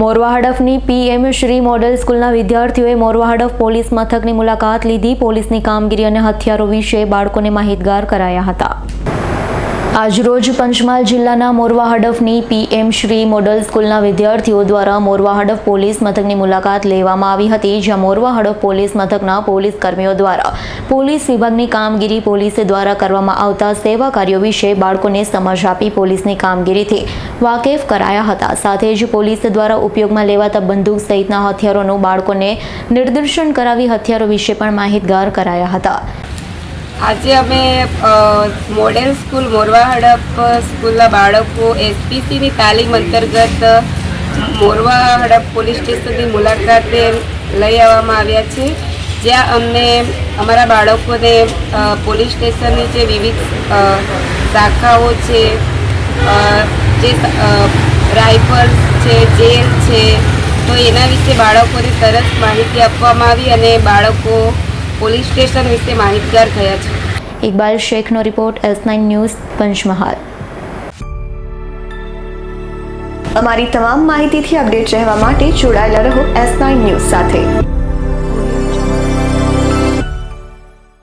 મોરવા હડફની PM Shri model સ્કૂલના વિદ્યાર્થીઓએ મોરવા હડફ પોલીસ મથકની મુલાકાત લીધી. પોલીસની કામગીરી અને હથિયારો વિશે બાળકોને માહિતગાર કરાયા હતા. આજરોજ પંચમહાલ જિલ્લાના મોરવા હડફની પીએમ શ્રી મોડલ સ્કૂલના વિદ્યાર્થીઓ દ્વારા મોરવા હડફ પોલીસ મથકની મુલાકાત લેવામાં આવી હતી, જ્યાં મોરવા હડફ પોલીસ મથકના પોલીસ કર્મીઓ દ્વારા પોલીસ વિભાગની કામગીરી પોલીસ દ્વારા કરવામાં આવતા સેવા કાર્યો વિશે બાળકોને સમજ આપી પોલીસની કામગીરીથી વાકેફ કરાયા હતા. સાથે જ પોલીસ દ્વારા ઉપયોગમાં લેવાતા બંદૂક સહિતના હથિયારોનું બાળકોને નિર્દર્શન કરાવી હથિયારો વિશે પણ માહિતગાર કરાયા હતા. આજે અમે મોડેલ સ્કૂલ મોરવા હડપ સ્કૂલના બાળકો એસપીસીની તાલીમ અંતર્ગત મોરવા હડપ પોલીસ સ્ટેશનની મુલાકાતે લઈ આવવામાં આવ્યા છે. જ્યાં અમને અમારા બાળકોને પોલીસ સ્ટેશનની જે વિવિધ શાખાઓ છે જે રાઇફલ્સ છે, જેલ છે, તો એના વિશે બાળકોને સરસ માહિતી આપવામાં આવી અને બાળકો પોલીસ સ્ટેશન વિશે માહિતગાર થયા છે. Iqbal શેખનો report S nine news Panchmahal. અમારી તમામ માહિતીથી અપડેટ રહેવા માટે જોડાયેલા રહો એસ નાઇન ન્યૂઝ સાથે.